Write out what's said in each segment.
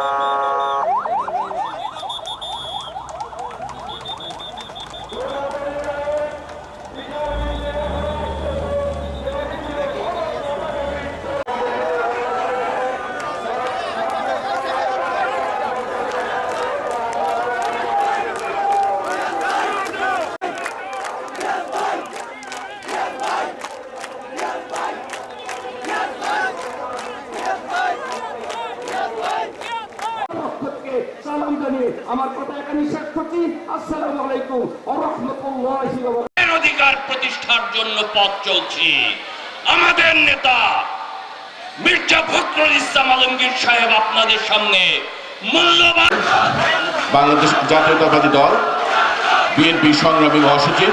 Uh... আমার কথা এখানে শেষ করছি। আসসালামু আলাইকুম রহমতুল্লাহি এর অধিকার প্রতিষ্ঠার জন্য পথ চলছে। আমাদের নেতা মির্জা ফখরুল ইসলাম আলমগীর সাহেব আপনাদের সামনে মূল্যবান বাংলাদেশ জাতীয়তাবাদী দল বিএনপি সংগ্রামী মহাসচিব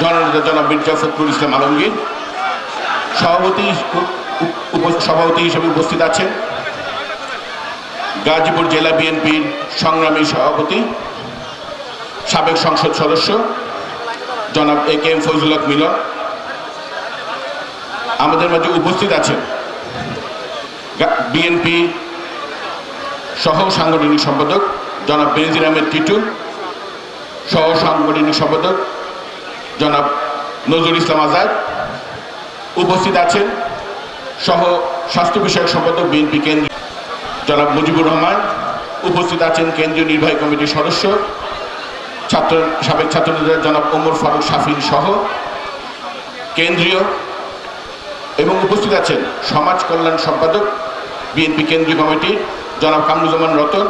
জননেতা জনাব মির্জা ফখরুল ইসলাম আলমগীর সভাপতি সভাপতি হিসেবে উপস্থিত আছেন। গাজীপুর জেলা বিএনপির সংগ্রামী সভাপতি, সাবেক সংসদ সদস্য, জনাব এ কে এম ফজলুল হক মিলন। আমাদের মাঝে উপস্থিত আছেন বিএনপি সহ সাংগঠনিক সম্পাদক জনাব বেনজির আহমেদ টিটু, সহ সাংগঠনিক সম্পাদক জনাব নজরুল ইসলাম আজাদ। উপস্থিত আছেন সহ স্বাস্থ্য বিষয়ক সম্পাদক বিএনপি কেন্দ্র জনাব মুজিবুর রহমান, উপস্থিত আছেন কেন্দ্রীয় নির্বাহী কমিটির সদস্য, ছাত্র, সাবেক ছাত্রনেতা জনাব ওমর ফারুক শাফিন সহ কেন্দ্রীয় এবং উপস্থিত আছেন সমাজ কল্যাণ সম্পাদক, বিএনপি কেন্দ্রীয় কমিটির জনাব কামরুজ্জামান রতন